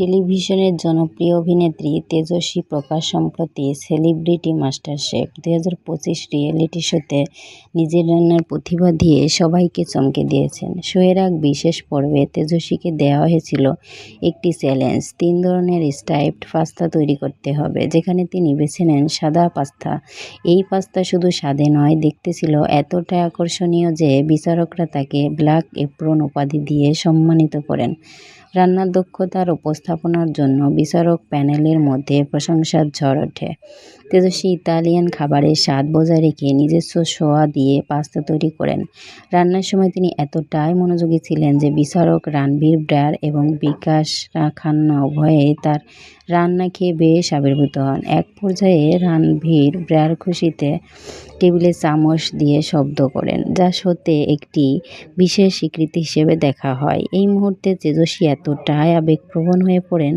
টেলিভিশনের জনপ্রিয় অভিনেত্রী তেজস্বী প্রকাশ সম্প্রতি সেলিব্রিটি মাস্টারশেফ। দুই হাজার পঁচিশ রিয়েলিটি শোতে নিজের রান্নার প্রতিভা দিয়ে সবাইকে চমকে দিয়েছেন। শোয়ের এক বিশেষ পর্বে তেজস্বীকে দেওয়া হয়েছিল একটি চ্যালেঞ্জ, তিন ধরনের স্টাইপড পাস্তা তৈরি করতে হবে, যেখানে তিনি বেছে নেন সাদা পাস্তা। এই পাস্তা শুধু স্বাদে নয়, দেখতে ছিল এতটাই আকর্ষণীয় যে বিচারকরা তাকে ব্ল্যাক এপ্রন উপাধি দিয়ে সম্মানিত করেন। রান্নার দক্ষতার উপস্থাপনার জন্য বিচারক প্যানেলের মধ্যে প্রশংসার ঝড় ওঠে। তেজস্বী ইতালিয়ান খাবারের স্বাদ বজায় রেখে নিজস্ব সোয়া দিয়ে পাস্তা তৈরি করেন। রান্নার সময় তিনি এতটাই মনোযোগী ছিলেন যে বিচারক রণবীর ব্রার এবং বিকাশ খান্না উভয়ে তার রান্না খেয়ে বেশ আবির্ভূত হন। এক পর্যায়ে রানভীর ব্রার খুশিতে টেবিলে চামচ দিয়ে শব্দ করেন, যা সত্যি একটি বিশেষ স্বীকৃতি হিসেবে দেখা হয়। এই মুহূর্তে তেজস্বী এতটাই আবেগপ্রবণ হয়ে পড়েন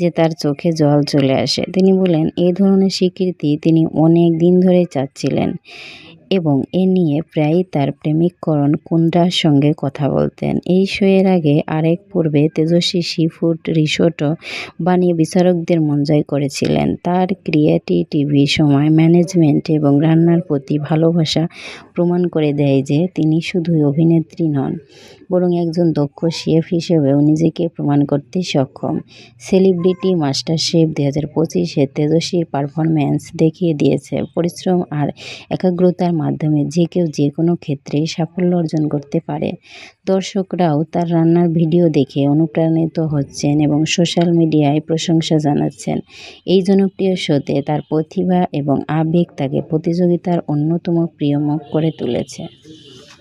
যে তার চোখে জল চলে আসে। তিনি বলেন এই ধরনের স্বীকৃতি তিনি অনেক দিন ধরে চাচ্ছিলেন। এবং এ নিয়ে প্রায়ই তার প্রেমিক করণ কুন্দ্রার সঙ্গে কথা বলতেন। এই শোয়ের আগে আরেক পূর্বে তেজস্বী সি ফুড রিসোর্টও বানিয়ে বিচারকদের মন জয় করেছিলেন। তার ক্রিয়েটিভ টিভি সময় ম্যানেজমেন্ট এবং রান্নার প্রতি ভালোবাসা প্রমাণ করে দেয় যে তিনি শুধুই অভিনেত্রী নন, বরং একজন দক্ষ শেফ হিসেবেও নিজেকে প্রমাণ করতে সক্ষম। সেলিব্রিটি মাস্টার শেফ দু হাজার পঁচিশে তেজস্বীর পারফরম্যান্স দেখিয়ে দিয়েছে। পরিশ্রম আর একাগ্রতার মাধ্যমে যে কেউ যে কোনো ক্ষেত্রেই সাফল্য অর্জন করতে পারে। দর্শকরাও তার রান্নার ভিডিও দেখে অনুপ্রাণিত হচ্ছেন এবং সোশ্যাল মিডিয়ায় প্রশংসা জানাচ্ছেন। এই জনপ্রিয় শোতে তার প্রতিভা এবং আবেগ তাকে প্রতিযোগিতার অন্যতম প্রিয় মুখ করে তুলেছে।